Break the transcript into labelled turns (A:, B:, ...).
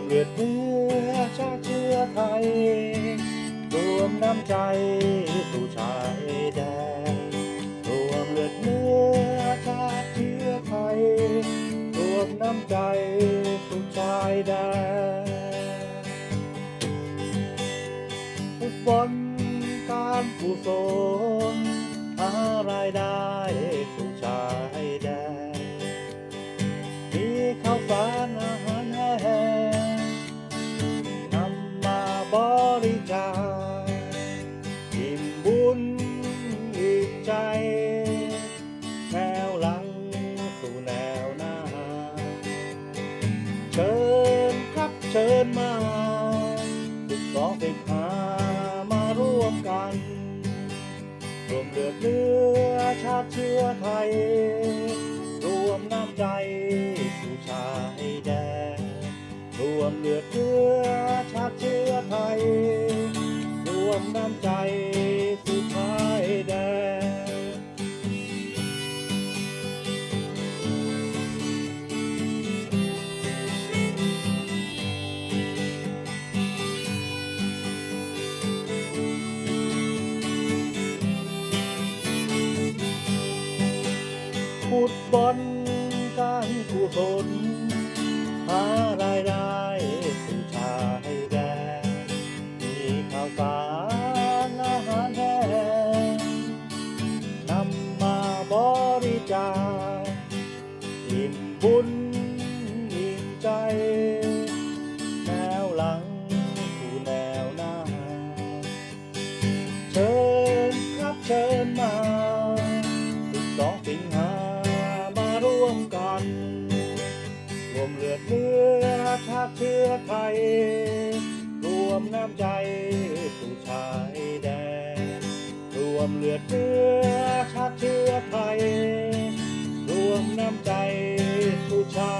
A: ดเนื้อชาติเชื้อไทย รวมน้ำใจสู่ชายแดนรวมเลือดเนื้อชาติเชื้อไทย รวมน้ำใจสู่ชายแดนฟุตบอลการกุศลหารายได้ ใจ แนวหลังสู่แนวหน้า เชิญครับเชิญมาสิบสองสิบห้ามาร่วมกันรวมเลือดเนื้อชาติเชื้อไทย รวมน้ำใจสู่ชายแดนรวมเลือดเนื้อชาติเชื้อไทย รวมน้ำใจ ฟุตบอลการกุศลหารายได้สู่ชายแดนมีข้าวสารอาหารแห้งนำมาบริจาค มเลือดเนื้อชาติเชื้อไทยรวมน้ำใจสู่ชายแดนรวมเลือดเนื้อชาติเชื้อไทยรวมน้ำใจสู่ชาย